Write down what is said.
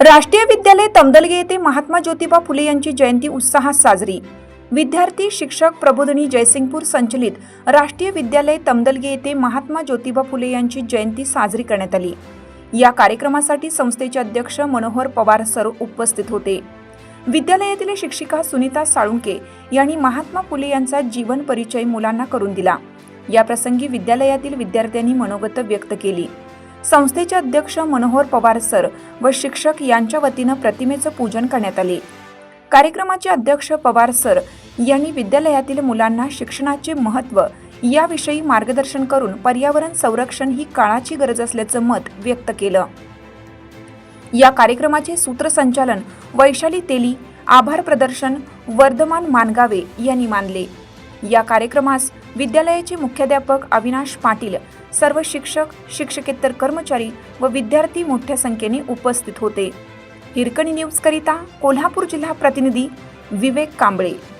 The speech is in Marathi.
राष्ट्रीय विद्यालय तमदलगे येथे महात्मा ज्योतिबा फुले यांची जयंती उत्साहात साजरी. विद्यार्थी शिक्षक प्रबोधिनी जयसिंगपूर संचलित राष्ट्रीय विद्यालय तमदलगे येथे महात्मा ज्योतिबा फुले यांची जयंती साजरी करण्यात आली. या कार्यक्रमासाठी संस्थेचे अध्यक्ष मनोहर पवार सर उपस्थित होते. विद्यालयातील शिक्षिका सुनीता साळुंके यांनी महात्मा फुले यांचा जीवन परिचय मुलांना करून दिला. या प्रसंगी विद्यालयातील विद्यार्थ्यांनी मनोगत व्यक्त केली. संस्थेचे अध्यक्ष मनोहर पवार सर व शिक्षक यांच्या वतीनं प्रतिमेचं पूजन करण्यात आले. कार्यक्रमाचे अध्यक्ष पवार सर यांनी विद्यालयातील मुलांना शिक्षणाचे महत्त्व याविषयी मार्गदर्शन करून पर्यावरण संरक्षण ही काळाची गरज असल्याचं मत व्यक्त केलं. या कार्यक्रमाचे सूत्रसंचालन वैशाली तेली आभार प्रदर्शन वर्धमान मानगावे यांनी मानले. या कार्यक्रमास विद्यालयाचे मुख्याध्यापक अविनाश पाटील सर्व शिक्षक शिक्षकेतर कर्मचारी व विद्यार्थी मोठ्या संख्येने उपस्थित होते. हिरकणी न्यूजकरिता कोल्हापूर जिल्हा प्रतिनिधी विवेक कांबळे.